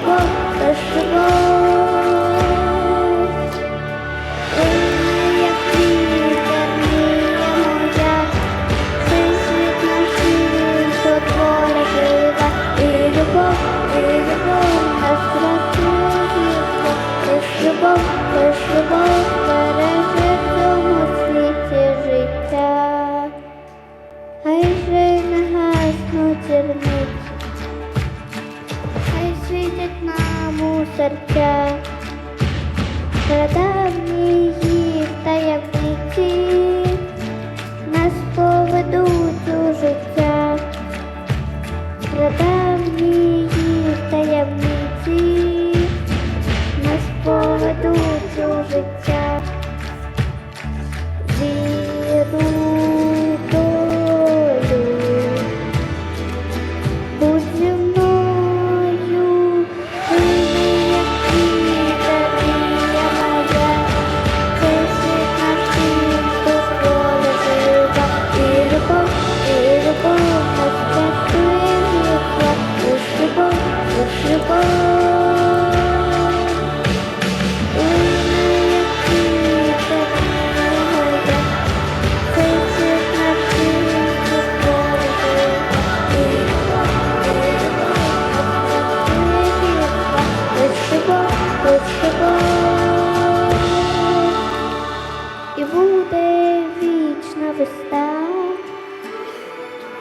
Рожево, рожево, ой, як. serta Ternyata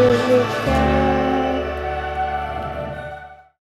Bulu.